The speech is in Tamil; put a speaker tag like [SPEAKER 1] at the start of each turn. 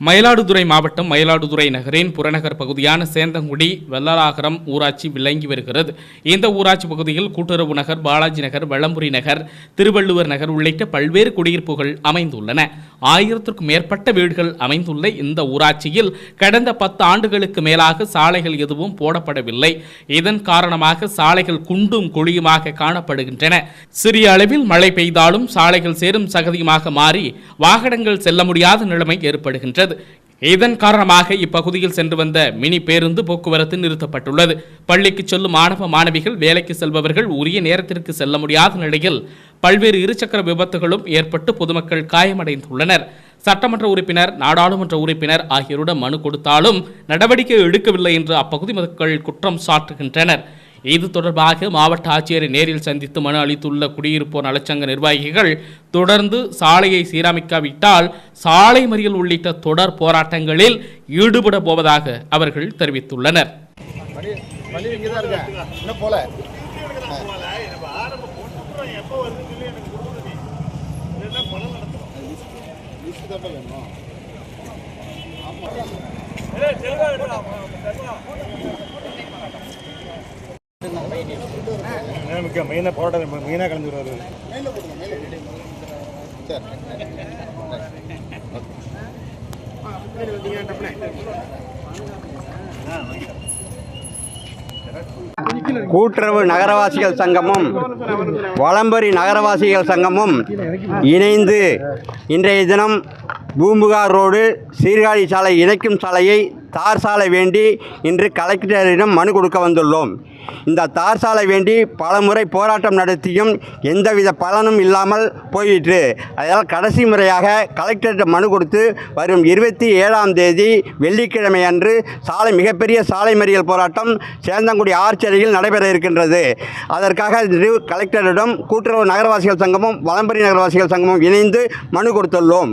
[SPEAKER 1] மயிலாடுதுறை மாவட்டம் மயிலாடுதுறை நகரின் புறநகர் பகுதியான சேந்தங்குடி வெள்ளலாகரம் ஊராட்சி விளங்கி வருகிறது. இந்த ஊராட்சி பகுதியில் கூட்டுறவு நகர் பாலாஜி நகர் வெள்ளம்புரி நகர் திருவள்ளுவர் நகர் உள்ளிட்ட பல்வேறு குடியிருப்புகள் அமைந்துள்ளன. ஆயிரத்திற்கும் மேற்பட்ட வீடுகள் அமைந்துள்ள இந்த ஊராட்சியில் கடந்த பத்து ஆண்டுகளுக்கு மேலாக சாலைகள் எதுவும் போடப்படவில்லை. இதன் காரணமாக சாலைகள் குண்டும் குழியுமாக காணப்படுகின்றன. சிறிய அளவில் மழை பெய்தாலும் சாலைகள் சேரும் சகதியுமாக மாறி வாகனங்கள் செல்ல முடியாத நிலைமை ஏற்படுகின்றது. இதன் காரணமாக இப்பகுதியில் சென்று வந்த மினி பேருந்து போக்குவரத்து நிறுத்தப்பட்டுள்ளது. பள்ளிக்கு செல்லும் மாணவ மாணவிகள் வேலைக்கு செல்பவர்கள் உரிய நேரத்திற்கு செல்ல முடியாத நிலையில் பல்வேறு இருசக்கர விபத்துகளும் ஏற்பட்டு பொதுமக்கள் காயமடைந்துள்ளனர். சட்டமன்ற உறுப்பினர் நாடாளுமன்ற உறுப்பினர் ஆகியோருடன் மனு கொடுத்தாலும் நடவடிக்கை எடுக்கவில்லை என்று அப்பகுதி மக்கள் குற்றம் சாட்டுகின்றனர். இது தொடர்பாக மாவட்ட ஆட்சியரை நேரில் சந்தித்து மனு அளித்துள்ள குடியிருப்போர் நலச்சங்க நிர்வாகிகள் தொடர்ந்து சாலையை சீரமைக்காவிட்டால் சாலை மறியல் உள்ளிட்ட தொடர் போராட்டங்களில் ஈடுபட போவதாக அவர்கள் தெரிவித்துள்ளனர்.
[SPEAKER 2] வழி
[SPEAKER 3] முக்கியம்? மெயினாக போராட்டம் மெயினாக கலந்து வருவார்
[SPEAKER 4] கூட்டுறவு நகரவாசிகள் சங்கமும் வளம்பரி நகரவாசிகள் சங்கமும் இணைந்து இன்றைய தினம் பூம்புகார் ரோடு சீர்காழி சாலை இணைக்கும் சாலையை தார் சாலை வேண்டி இன்று கலெக்டரிடம் மனு கொடுக்க வந்துள்ளோம். இந்த தார் சாலை வேண்டி பலமுறை போராட்டம் நடத்தியும் எந்தவித பலனும் இல்லாமல் போயிற்று. அதனால் கடைசி முறையாக கலெக்டரிடம் மனு கொடுத்து வரும் இருபத்தி ஏழாம் தேதி வெள்ளிக்கிழமை அன்று சாலை மிகப்பெரிய சாலை மறியல் போராட்டம் சேந்தங்குடி ஆர்ச்சரியில் நடைபெற இருக்கின்றது. அதற்காக இன்று கலெக்டரிடம் கூட்டுறவு நகரவாசிகள் சங்கமும் வலம்பரி நகரவாசிகள் சங்கமும் இணைந்து மனு கொடுத்துள்ளோம்.